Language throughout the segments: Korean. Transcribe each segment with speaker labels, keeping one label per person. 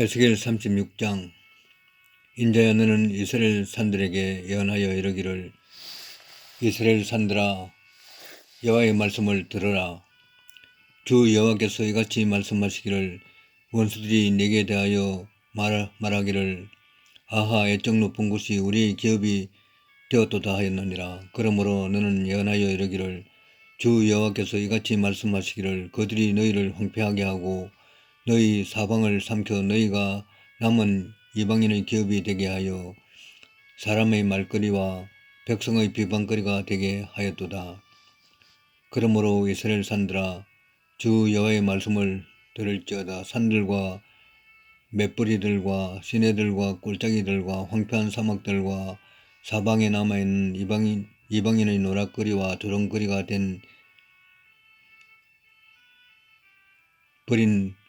Speaker 1: 에스겔 36장 인자야 너는 이스라엘 산들에게 예언하여 이르기를 이스라엘 산들아 여호와의 말씀을 들으라. 주 여호와께서 이같이 말씀하시기를 원수들이 내게 대하여 말, 말하기를 아하 애적 높은 곳이 우리 기업이 되었도다 하였느니라. 그러므로 너는 예언하여 이르기를 주 여호와께서 이같이 말씀하시기를 그들이 너희를 황폐하게 하고 너희 사방을 삼켜 너희가 남은 이방인의 기업이 되게 하여 사람의 말거리와 백성의 비방거리가 되게 하였도다. 그러므로 이스라엘 산들아 주 여호와의 말씀을 들을지어다 산들과 맷뿌리들과 시내들과 꼴짜기들과 황폐한 사막들과 사방에 남아있는 이방인, 이방인의 노락거리와 조롱거리가 된 버린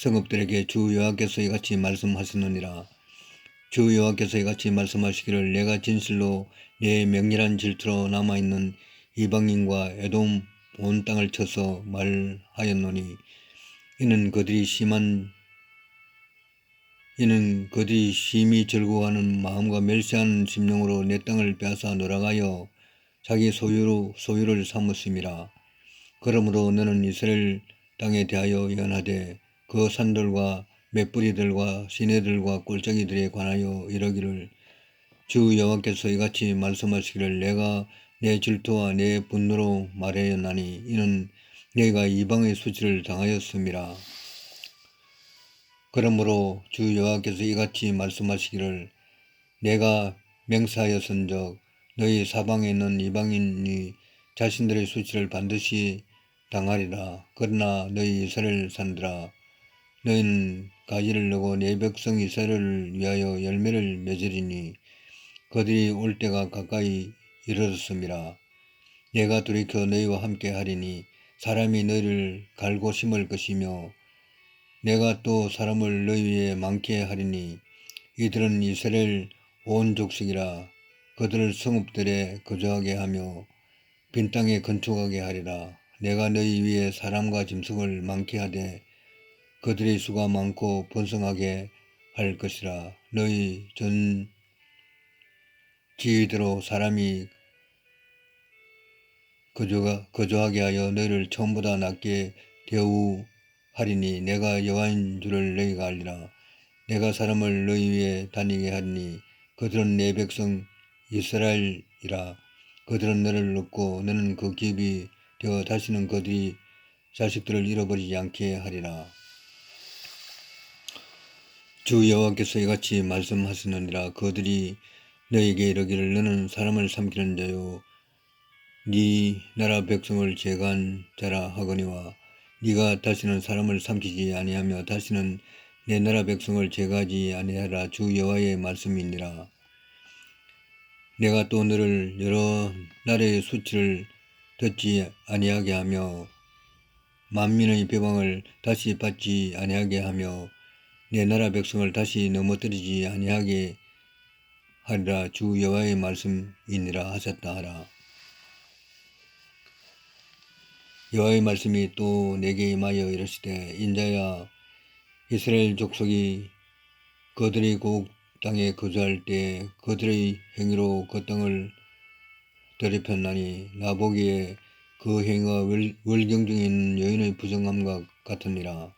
Speaker 1: 성읍들에게 주 여호와께서 이같이 말씀하시느니라. 주 여호와께서 이같이 말씀하시기를 내가 진실로 내 명렬한 질투로 남아있는 이방인과 에돔 온 땅을 쳐서 말하였노니 이는 그들이 심한 이는 그들이 심히 즐거워하는 마음과 멸시하는 심령으로 내 땅을 빼앗아 놀아가여 자기 소유로 소유를 삼았음이라. 그러므로 너는 이스라엘 땅에 대하여 예언하되 그 산들과 맷뿌리들과 시내들과 꼴짝이들에 관하여 이러기를 주 여호와께서 이같이 말씀하시기를 내가 내 질투와 내 분노로 말하였나니 이는 너희가 이방의 수치를 당하였음이라. 그러므로 주 여호와께서 이같이 말씀하시기를 내가 맹세하였은적 너희 사방에 있는 이방인이 자신들의 수치를 반드시 당하리라. 그러나 너희 이스라엘 산들아 너희는 가지를 내고 내 백성 이스라엘을 위하여 열매를 맺으리니 그들이 올 때가 가까이 이르렀음이라. 내가 돌이켜 너희와 함께 하리니 사람이 너희를 갈고 심을 것이며 내가 또 사람을 너희 위에 많게 하리니 이들은 이스라엘 온 족속이라 그들을 성읍들에 거주하게 하며 빈 땅에 건축하게 하리라. 내가 너희 위에 사람과 짐승을 많게 하되 그들의 수가 많고 번성하게 할 것이라. 너희 전 지위대로 사람이 거주가, 거주하게 하여 너희를 처음보다 낮게 대우하리니 내가 여호와인 줄을 너희가 알리라. 내가 사람을 너희 위에 다니게 하리니 그들은 내 백성 이스라엘이라. 그들은 너를 얻고 너는 그 기업이 되어 다시는 그들이 자식들을 잃어버리지 않게 하리라. 주 여호와께서 이같이 말씀하시느니라. 그들이 너에게 이르기를 너는 사람을 삼키는 자요. 네 나라 백성을 제간 자라 하거니와 네가 다시는 사람을 삼키지 아니하며 다시는 내 나라 백성을 제가지 아니하라. 주 여호와의 말씀이니라. 내가 또 너를 여러 나라의 수치를 듣지 아니하게 하며 만민의 비방을 다시 받지 아니하게 하며 내 나라 백성을 다시 넘어뜨리지 아니하게 하리라 주 여호와의 말씀이니라 하셨다 하라. 여호와의 말씀이 또 내게 임하여 이르시되 인자야 이스라엘 족속이 그들의 고국 땅에 거주할 때 그들의 행위로 그 땅을 더럽혔나니 나보기에 그 행위가 월경 중에 있는 여인의 부정함과 같으니라.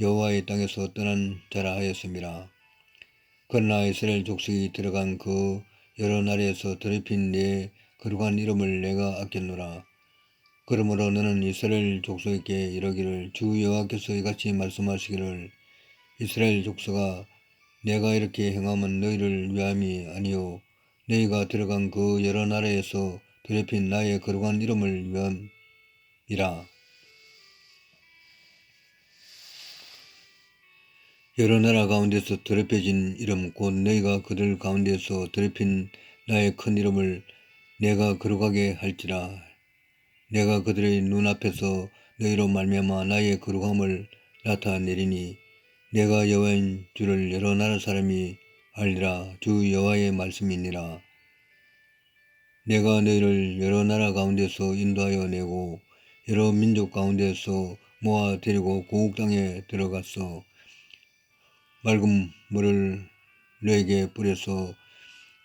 Speaker 1: 여호와의 땅에서 떠난 자라 하였습니다. 그러나 이스라엘 족속이 들어간 그 여러 나라에서 더럽힌 내 거룩한 이름을 내가 아꼈노라. 그러므로 너는 이스라엘 족속에게 이러기를 주 여호와께서 이같이 말씀하시기를 이스라엘 족속아 내가 이렇게 행함은 너희를 위함이 아니요 너희가 들어간 그 여러 나라에서 더럽힌 나의 거룩한 이름을 위함이라. 여러 나라 가운데서 더럽혀진 이름 곧 너희가 그들 가운데서 더럽힌 나의 큰 이름을 내가 거룩하게 할지라. 내가 그들의 눈앞에서 너희로 말미암아 나의 거룩함을 나타내리니 내가 여호와인 줄을 여러 나라 사람이 알리라. 주 여호와의 말씀이니라. 내가 너희를 여러 나라 가운데서 인도하여 내고 여러 민족 가운데서 모아 데리고 고국 땅에 들어갔어 맑은 물을 너에게 뿌려서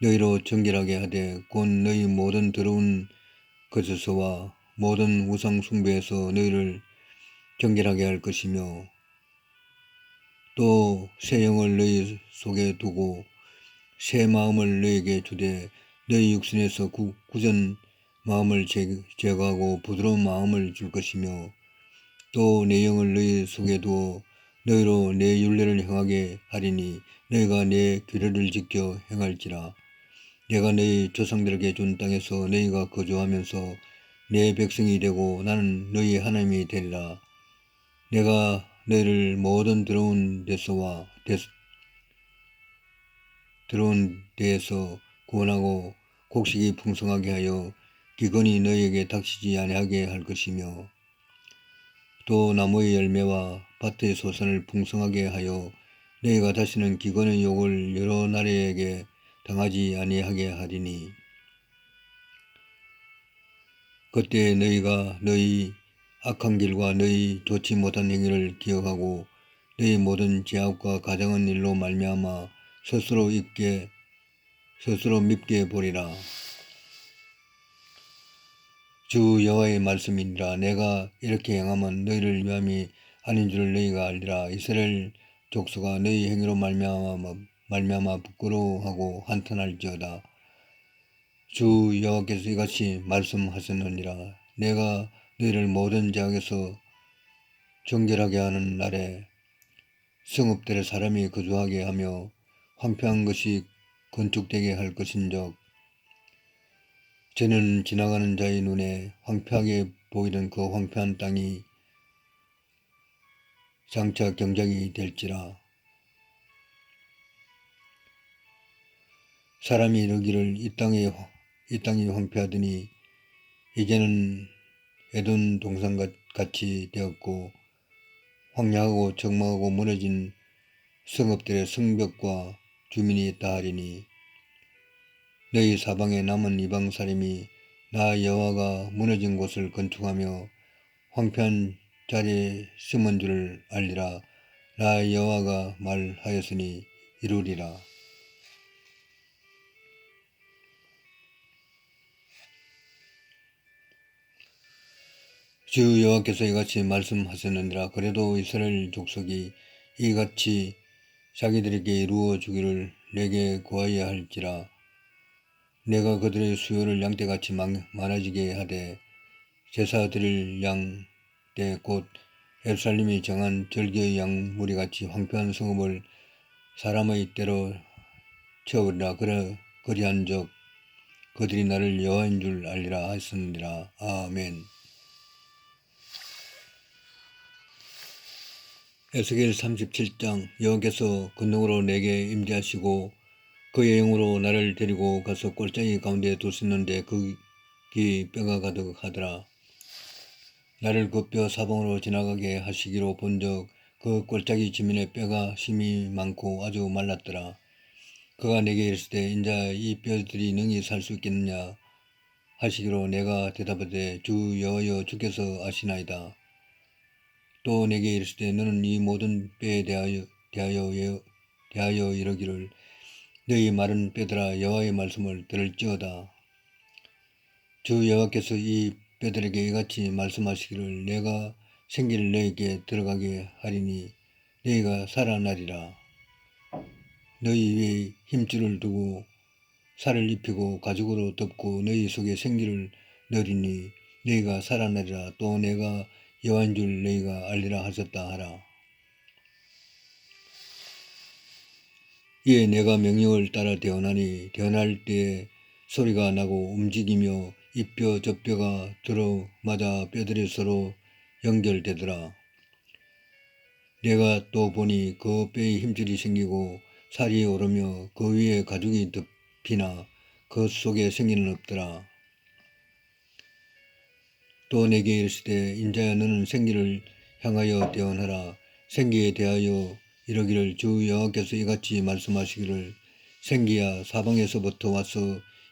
Speaker 1: 너희로 정결하게 하되 곧 너희 모든 더러운 것에서와 모든 우상 숭배에서 너희를 정결하게 할 것이며 또 새 영을 너희 속에 두고 새 마음을 너희에게 주되 너희 육신에서 구, 굳은 마음을 제, 제거하고 부드러운 마음을 줄 것이며 또 내 영을 너희 속에 두어 너희로 내 윤례를 행하게 하리니 너희가 내 규례를 지켜 행할지라. 내가 너희 조상들에게 준 땅에서 너희가 거주하면서 내 백성이 되고 나는 너희 하나님이 되리라. 내가 너희를 모든 더러운 데서와 데, 더러운 데에서 구원하고 곡식이 풍성하게 하여 기근이 너희에게 닥치지 아니하게 할 것이며 또 나무의 열매와 밭의 소산을 풍성하게 하여 너희가 다시는 기근의 욕을 여러 나라에게 당하지 아니하게 하리니 그때 너희가 너희 악한 길과 너희 좋지 못한 행위를 기억하고 너희 모든 죄악과 가정한 일로 말미암아 스스로 입게 스스로 밉게 보리라. 주 여호와의 말씀이니라. 내가 이렇게 행하면 너희를 위함이 아닌 줄 너희가 알리라. 이스라엘 족속아 너희 행위로 말미암아 말미암아 부끄러워하고 한탄할지어다. 주 여호와께서 이같이 말씀하셨느니라. 내가 너희를 모든 죄악에서 정결하게 하는 날에 성읍들에 사람이 거주하게 하며 황폐한 것이 건축되게 할 것인적 저는 지나가는 자의 눈에 황폐하게 보이던 그 황폐한 땅이 장차 경작이 될지라. 사람이 이르기를 이 땅에 이 땅이 황폐하더니 이제는 에돈 동산 같이 되었고 황량하고 적막하고 무너진 성읍들의 성벽과 주민이 있다 하리니 너희 사방에 남은 이방 사람이 나 여호와가 무너진 곳을 건축하며 황폐한 자리에 심은 줄을 알리라. 나 여호와가 말하였으니 이루리라. 주 여호와께서 이같이 말씀하셨느니라. 그래도 이스라엘 족속이 이같이 자기들에게 이루어 주기를 내게 구하여야 할지라 내가 그들의 수요를 양떼같이 많아지게 하되 제사 드릴 양떼 곧 에루살림이 정한 절기의 양 무리같이 황폐한 성읍을 사람의 때로 채우리라 그러 그리한적 그들이 나를 여호와인 줄 알리라 하였느니라 아멘. 에스겔 37장 여호와께서 건너으로 내게 임재하시고 그의 영으로 나를 데리고 가서 꼴장이 가운데 두었는데 거기 뼈가 가득하더라. 나를 그 뼈 사방으로 지나가게 하시기로 본적그 꼴짝이 지면에 뼈가 심이 많고 아주 말랐더라. 그가 내게 이르시되 인자 이 뼈들이 능히 살 수 있겠느냐 하시기로 내가 대답하되 주 여호여 주께서 아시나이다. 또 내게 이르시되 너는 이 모든 뼈에 대하여 대하여 대하여 이러기를 너희 마른 뼈들아 여호와의 말씀을 들을지어다. 주 여호와께서 이 뼈들에게 이같이 말씀하시기를 내가 생기를 너희에게 들어가게 하리니 너희가 살아나리라. 너희 위에 힘줄을 두고 살을 입히고 가죽으로 덮고 너희 속에 생기를 넣으리니 너희가 살아나리라. 또 내가 여호와인 줄 너희가 알리라 하셨다 하라. 이에 내가 명령을 따라 대언하니 대언할 때에 소리가 나고 움직이며 이 뼈 저 뼈가 들어맞아 뼈들이 서로 연결되더라. 내가 또 보니 그 뼈에 힘줄이 생기고 살이 오르며 그 위에 가죽이 덮이나 그 속에 생기는 없더라. 또 내게 이르시되 인자야 너는 생기를 향하여 대언하라 생기에 대하여 이러기를 주 여호와께서 이같이 말씀하시기를 생기야 사방에서부터 와서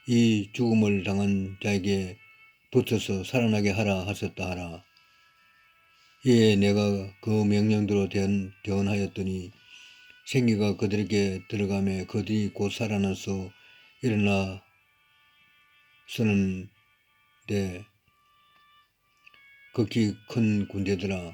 Speaker 1: 이 죽음을 당한 자에게 붙어서 살아나게 하라 하셨다 하라. 이에 내가 그 명령대로 대언, 대언하였더니 생기가 그들에게 들어가며 그들이 곧 살아나서 일어나 서는데 극히 큰 군대더라.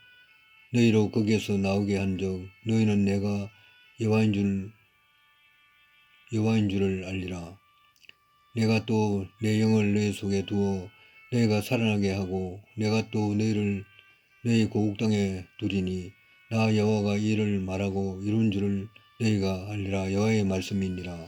Speaker 1: 너희로 거기에서 나오게 한적 너희는 내가 여호와인 줄 여호와인 줄을 알리라. 내가 또 내 영을 너희 속에 두어 너희가 살아나게 하고 내가 또 너희를 너희 고국 땅에 두리니 나 여호와가 이 일을 말하고 이룬 줄을 너희가 알리라 여호와의 말씀이니라.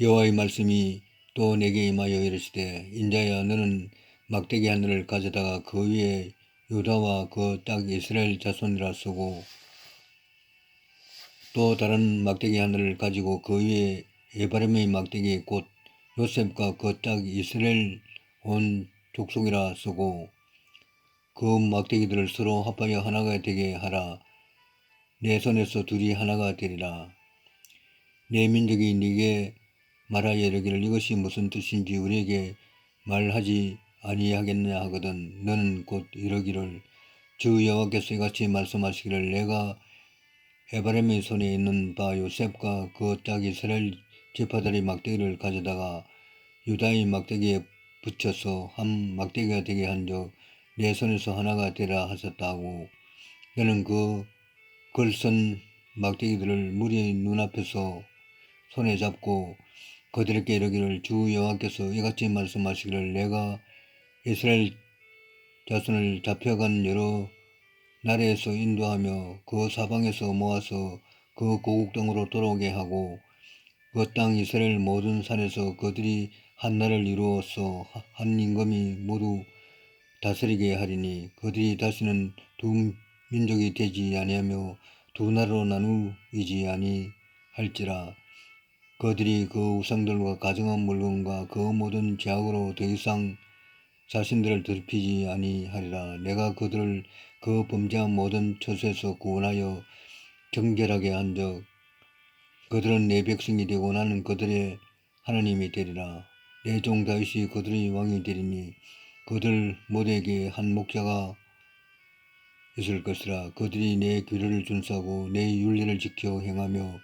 Speaker 1: 여호와의 말씀이 또 내게 임하여 이르시되 인자야 너는 막대기 하늘을 가져다가 그 위에 유다와 그 딱 이스라엘 자손이라 쓰고 또 다른 막대기 하늘을 가지고 그 위에 에바름의 막대기 곧 요셉과 그 딱 이스라엘 온 족속이라 쓰고 그 막대기들을 서로 합하여 하나가 되게 하라. 내 손에서 둘이 하나가 되리라. 내 민족이 네게 말하여 이르기를 이것이 무슨 뜻인지 우리에게 말하지 아니하겠냐 하거든 너는 곧 이러기를 주 여호와께서 이같이 말씀하시기를 내가 에바렘의 손에 있는 바 요셉과 그 짝 이 스라엘 지파들의 막대기를 가져다가 유다의 막대기에 붙여서 한 막대기가 되게 한적 내 손에서 하나가 되라 하셨다 하고. 너는 그 글쓴 막대기들을 무리의 눈앞에서 손에 잡고 그들에게 이르기를 주 여호와께서 이같이 말씀하시기를 내가 이스라엘 자손을 잡혀간 여러 나라에서 인도하며 그 사방에서 모아서 그 고국 땅으로 돌아오게 하고 그 땅 이스라엘 모든 산에서 그들이 한 나라를 이루어서 한 임금이 모두 다스리게 하리니 그들이 다시는 두 민족이 되지 아니하며 두 나라로 나누이지 아니할지라 그들이 그 우상들과 가정한 물건과 그 모든 제약으로 더 이상 자신들을 더럽히지 아니하리라. 내가 그들을 그 범죄한 모든 처소에서 구원하여 정결하게 한 적 그들은 내 백성이 되고 나는 그들의 하나님이 되리라. 내 종 다윗이 그들의 왕이 되리니 그들 모두에게 한 목자가 있을 것이라. 그들이 내 규례를 준수하고 내 윤리를 지켜 행하며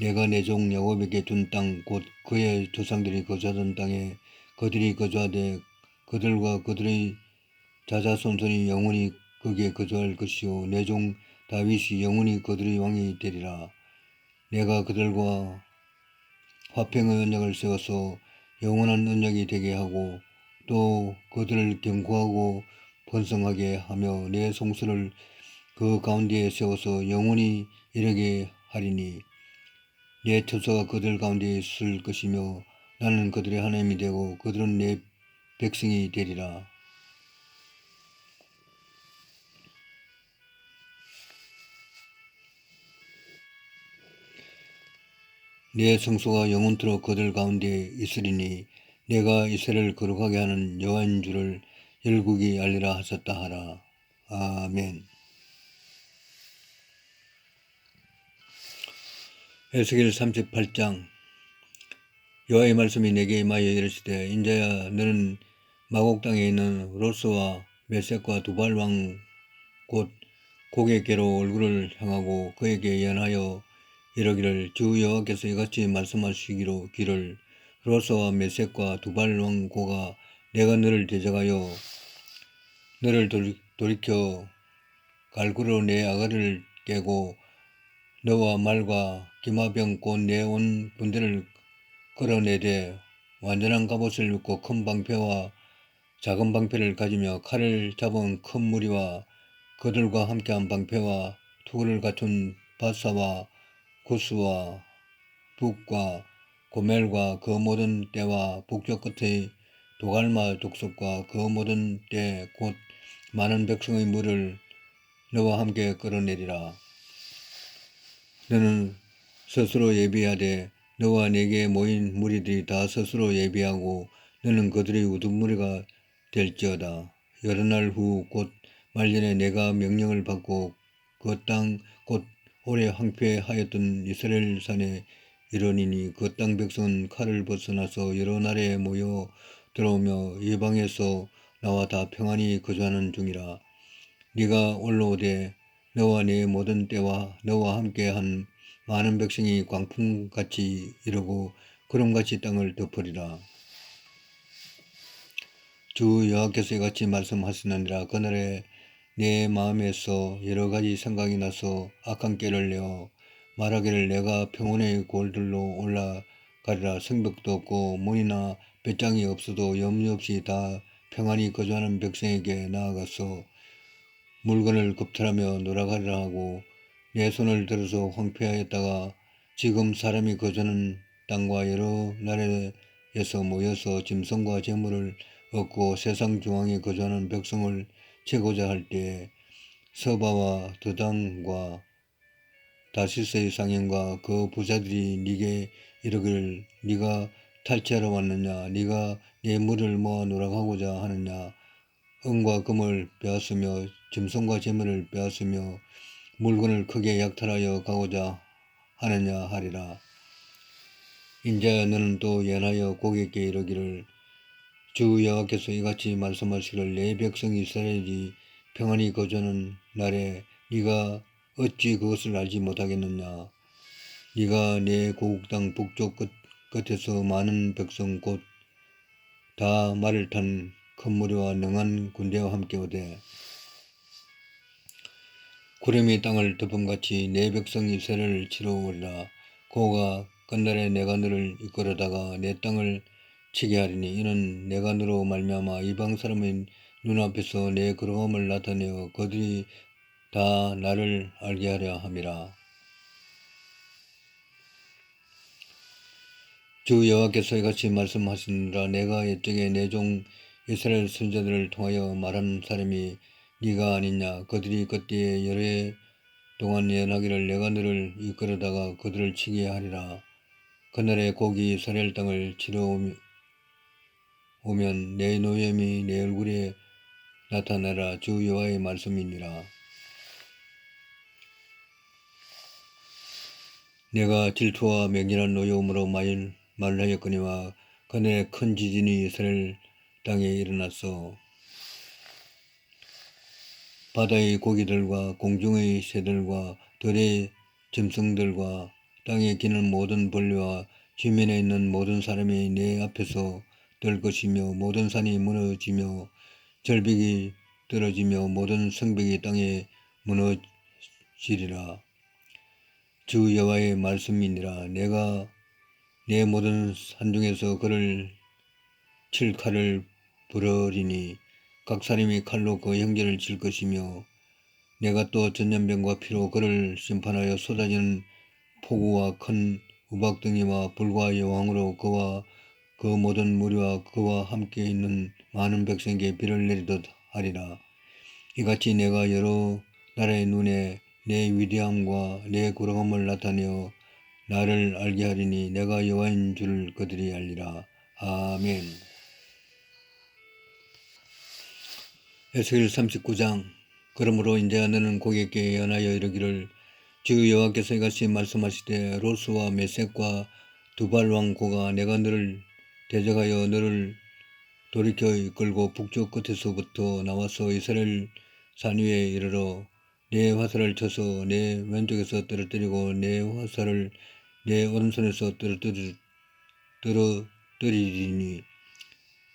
Speaker 1: 내가 내 종 야곱에게 준 땅 곧 그의 조상들이 거주하던 땅에 그들이 거주하되 그들과 그들의 자자손손이 영원히 거기에 거주할 것이요. 내 종 다윗이 영원히 그들의 왕이 되리라. 내가 그들과 화평의 언약을 세워서 영원한 언약이 되게 하고 또 그들을 견고하고 번성하게 하며 내 송수를 그 가운데에 세워서 영원히 이르게 하리니 내 처소가 그들 가운데 있을 것이며 나는 그들의 하나님이 되고 그들은 내 백성이 되리라. 내 성소가 영원토록 그들 가운데 있으리니 내가 이스라엘을 거룩하게 하는 여호와인 줄을 열국이 알리라 하셨다 하라. 아멘. 에스겔 38장. 여호와의 말씀이 내게 임하여 이르시되 인자야 너는 마곡 땅에 있는 로스와 메섹과 두발 왕곧 고객께로 얼굴을 향하고 그에게 예언하여 이러기를 주 여호와께서 이같이 말씀하시기로 기를 로스와 메섹과 두발 왕 고가 내가 너를 대적하여 너를 돌이, 돌이켜 갈구로 내 아가를 깨고 너와 말과 기마병 곧 내온 군대를 끌어내되 완전한 갑옷을 입고 큰 방패와 작은 방패를 가지며 칼을 잡은 큰 무리와 그들과 함께한 방패와 투구를 갖춘 바사와 구스와 북과 고멜과 그 모든 때와 북쪽 끝의 도갈마 족속과 그 모든 때 곧 많은 백성의 물을 너와 함께 끌어내리라. 너는 스스로 예비하되 너와 내게 모인 무리들이 다 스스로 예비하고 너는 그들의 우두머리가 될지어다. 여러 날 후 곧 말년에 내가 명령을 받고 그 땅 곧 오래 황폐하였던 이스라엘 산에 이르니니 그 땅 백성은 칼을 벗어나서 여러 날에 모여 들어오며 이방에서 나와 다 평안히 거주하는 중이라. 네가 올라오되 너와 네 모든 때와 너와 함께한 많은 백성이 광풍같이 이르고 구름같이 땅을 덮으리라. 주 여호와께서 이같이 말씀하시느니라 그날에 내 마음에서 여러 가지 생각이 나서 악한 깨를 내어 말하기를 내가 평온의 골들로 올라가리라 성벽도 없고 문이나 배짱이 없어도 염려 없이 다 평안히 거주하는 백성에게 나아가서 물건을 급탈하며 놀아가리라 하고 내 손을 들어서 황폐하였다가 지금 사람이 거주하는 땅과 여러 나라에서 모여서 짐승과 재물을 얻고 세상 중앙에 거주하는 백성을 채고자 할 때에 서바와 드당과 다시스의 상인과 그 부자들이 네게 이르기를 네가 탈취하러 왔느냐? 네가 내 물을 모아 놀아가고자 하느냐? 은과 금을 빼앗으며 짐승과 재물을 빼앗으며 물건을 크게 약탈하여 가고자 하느냐 하리라. 인자야 너는 또 예하여 고객께 이르기를 주 여호와께서 이같이 말씀하시기를 내 백성 이스라엘이 평안히 거주하는 날에 네가 어찌 그것을 알지 못하겠느냐 네가 내 고국 땅 북쪽 끝, 끝에서 많은 백성 곧 다 말을 탄 큰 무리와 능한 군대와 함께 오되 구름이 땅을 덮음같이 내 백성 이스라엘을 치러 오리라 고가 끝날에 내가 너를 이끌어다가 내 땅을 치게 하리니 이는 내가 너로 말미암아 이방 사람의 눈앞에서 내 거룩함을 나타내어 그들이 다 나를 알게 하려 함이라. 주 여호와께서 이같이 말씀하시느라 내가 옛적에 내 종 이스라엘 선자들을 통하여 말한 사람이 네가 아니냐 그들이 여러 해 동안 예언하기를 내가 너를 이끌어다가 그들을 치게 하리라. 그날에 고기 이스라엘 땅을 치러 오면 내 노염이 내 얼굴에 나타나라 주 여호와의 말씀이니라. 내가 질투와 맹렬한 노여움으로 말, 말을 하였거니와 그날에 큰 지진이 이스라엘 땅에 일어났어 바다의 고기들과 공중의 새들과 들의 짐승들과 땅에 기는 모든 벌레와 지면에 있는 모든 사람이 내 앞에서 뜰 것이며 모든 산이 무너지며 절벽이 떨어지며 모든 성벽이 땅에 무너지리라. 주 여호와의 말씀이니라. 내가 내 모든 산 중에서 그를 칠 칼을 부러리니 각 사람이 칼로 그 형제를 칠 것이며 내가 또 전염병과 피로 그를 심판하여 쏟아지는 폭우와 큰 우박등이와 불과 여왕으로 그와 그 모든 무리와 그와 함께 있는 많은 백성에게 비를 내리듯 하리라. 이같이 내가 여러 나라의 눈에 내 위대함과 내 구름함을 나타내어 나를 알게 하리니 내가 여호와인 줄 그들이 알리라. 아멘. 에스겔 39장 그러므로 인제 너는 고객께 예언하여 이르기를 주 여호와께서 이같이 말씀하시되 로스와 메섹과 두발 왕 고가 내가 너를 대적하여 너를 돌이켜 이끌고 북쪽 끝에서부터 나와서 이스라엘 산 위에 이르러 내 화살을 쳐서 내 왼쪽에서 떨어뜨리고 내 화살을 내 오른손에서 떨어뜨리, 떨이리니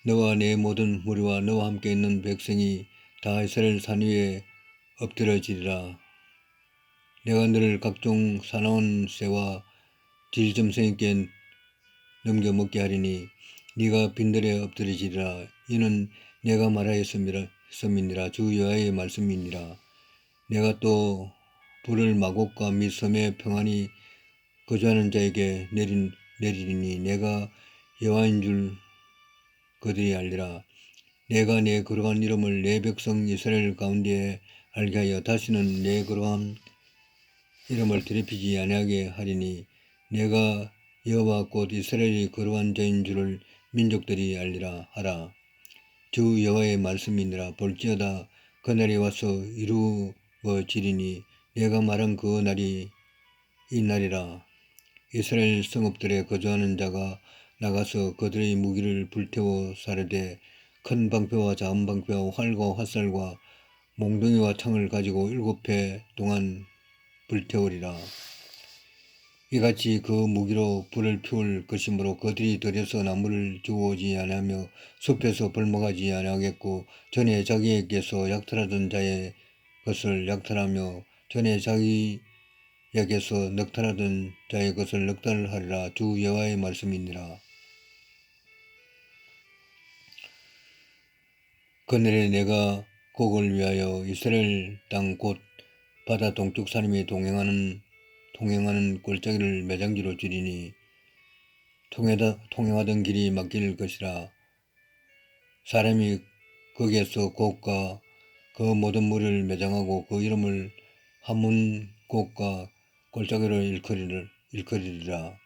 Speaker 1: 너와 내 모든 무리와 너와 함께 있는 백성이 다 이스라엘 산 위에 엎드려지리라. 내가 너를 각종 사나운 새와 질점성 있게 넘겨 먹게 하리니 네가 빈들에 엎드려지리라. 이는 내가 말하였음이니라 주 여호와의 말씀이니라. 내가 또 불을 마곡과 및 섬에 평안히 거주하는 자에게 내린, 내리리니 내가 여호와인 줄 그들이 알리라. 내가 내 거룩한 이름을 내 백성 이스라엘 가운데에 알게 하여 다시는 내 거룩한 이름을 더럽히지 아니하게 하리니 내가 여호와 곧 이스라엘이 거룩한 자인 줄을 민족들이 알리라 하라. 주 여호와의 말씀이니라 볼지어다 그날이 와서 이루어지리니 내가 말한 그 날이 이 날이라. 이스라엘 성읍들에 거주하는 자가 나가서 그들의 무기를 불태워 사르되 큰 방패와 작은 방패와 활과 화살과 몽둥이와 창을 가지고 일곱 해 동안 불태우리라. 이같이 그 무기로 불을 피울 것이므로 그들이 들여서 나무를 주워오지 아니하며 숲에서 벌목하지 아니하겠고 전에 자기에게서 약탈하던 자의 것을 약탈하며 전에 자기에게서 넉탈하던 자의 것을 넉탈하리라 주 여호와의 말씀이니라. 그날에 내가 곡을 위하여 이스라엘 땅 곧 바다 동쪽 사람이 동행하는 통행하는 골짜기를 매장지로 줄이니 통해다, 통행하던 길이 막힐 것이라 사람이 거기에서 곡과 그 모든 물을 매장하고 그 이름을 한문 곡과 골짜기로 일컬이리라.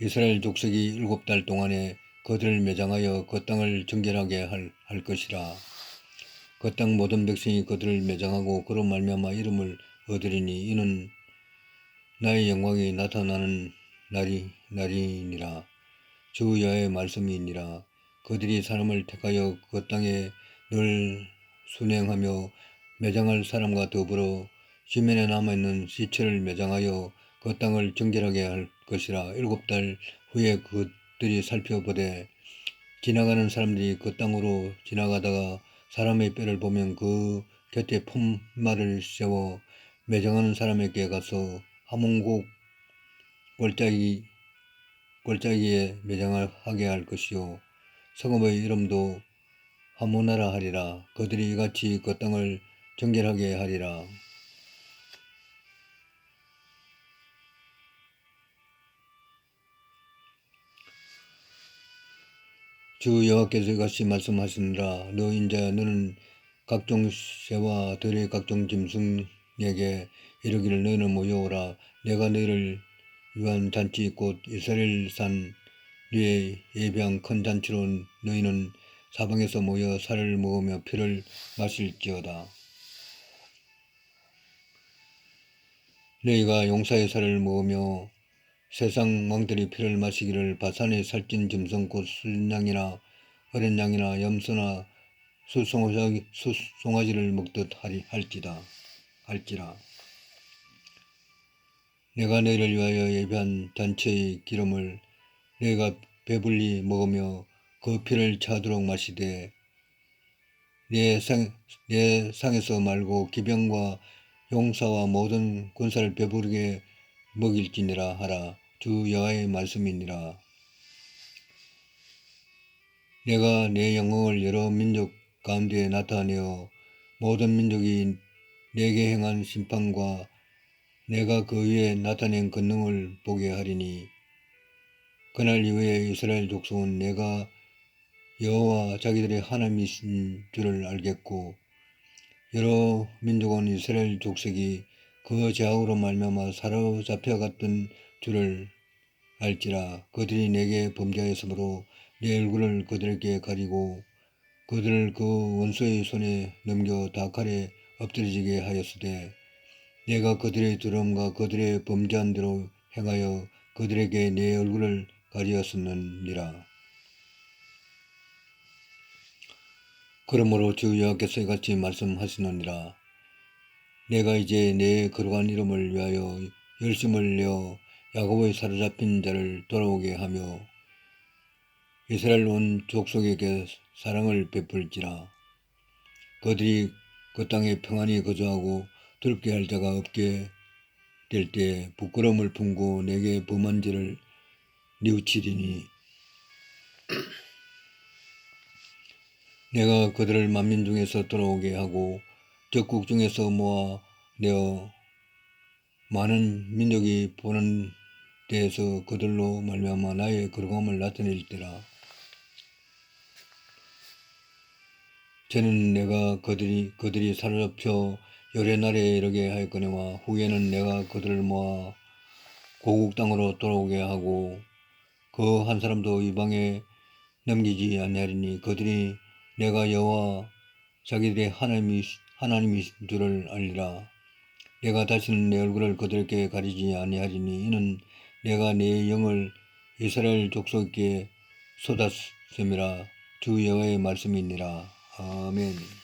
Speaker 1: 이스라엘 족속이 일곱 달 동안에 그들을 매장하여 그 땅을 정결하게 할, 할 것이라. 그 땅 모든 백성이 그들을 매장하고 그로 말미암아 이름을 얻으리니 이는 나의 영광이 나타나는 날이 날이니라. 주 여호와의 말씀이니라. 그들이 사람을 택하여 그 땅에 늘 순행하며 매장할 사람과 더불어 지면에 남아있는 시체를 매장하여 그 땅을 정결하게 할 것이라 일곱 달 후에 그 들이 살펴보되 지나가는 사람들이 그 땅으로 지나가다가 사람의 뼈를 보면 그 곁에 품말을 세워 매장하는 사람에게 가서 하몽곡 골짜기 골짜기에 매장을 하게 할 것이요. 성읍의 이름도 하모나라 하리라. 그들이 이같이 그 땅을 정결하게 하리라 주 여호와께서 이같이 말씀하시느라 너 인자야 너는 각종 새와 들의 각종 짐승에게 이르기를 너희는 모여오라 내가 너희를 위한 잔치 곧 이스라엘 산 위에 예비한 큰 잔치로 너희는 사방에서 모여 살을 먹으며 피를 마실지어다. 너희가 용사의 살을 먹으며 세상 왕들이 피를 마시기를 바산에 살찐 짐승 곧 순양이나 어린 양이나 염소나 수송아지, 수송아지를 먹듯 할지다 할지라. 내가 너희를 위하여 예비한 단체의 기름을 너희가 배불리 먹으며 그 피를 차도록 마시되 내, 상, 내 상에서 말고 기병과 용사와 모든 군사를 배부르게 먹일지니라 하라 주 여호와의 말씀이니라. 내가 내 영광을 여러 민족 가운데 나타내어 모든 민족이 내게 행한 심판과 내가 그 위에 나타낸 권능을 보게 하리니 그날 이후에 이스라엘 족속은 내가 여호와 자기들의 하나님이신 줄을 알겠고 여러 민족은 이스라엘 족속이 그 제약으로 말미암아 사로잡혀갔던 줄을 알지라 그들이 내게 범죄하였으므로 내 얼굴을 그들에게 가리고 그들을 그 원수의 손에 넘겨 다 칼에 엎드려지게 하였으되 내가 그들의 두려움과 그들의 범죄한 대로 행하여 그들에게 내 얼굴을 가리었었느니라. 그러므로 주 여호와께서 이같이 말씀하시느니라. 내가 이제 내 거룩한 이름을 위하여 열심을 내어 야곱의 사로잡힌 자를 돌아오게 하며 이스라엘 온 족속에게 사랑을 베풀지라. 그들이 그 땅에 평안히 거주하고 두렵게 할 자가 없게 될 때에 부끄러움을 품고 내게 범한 죄를 뉘우치리니. 내가 그들을 만민 중에서 돌아오게 하고 적국 중에서 모아 내어 많은 민족이 보는 데에서 그들로 말미암아 나의 거룩함을 나타낼 때라. 저는 내가 그들이 그들이 사로잡혀 열의 날에 이르게 하였거니와 후에는 내가 그들을 모아 고국 땅으로 돌아오게 하고 그 한 사람도 이방에 넘기지 아니하리니 그들이 내가 여호와 자기들의 하나님이 하나님이신 줄을 알리라. 내가 다시는 내 얼굴을 그들에게 가리지 아니하리니 이는 내가 내 영을 이스라엘 족속에게 쏟았음이라 주 여호와의 말씀이니라. 아멘.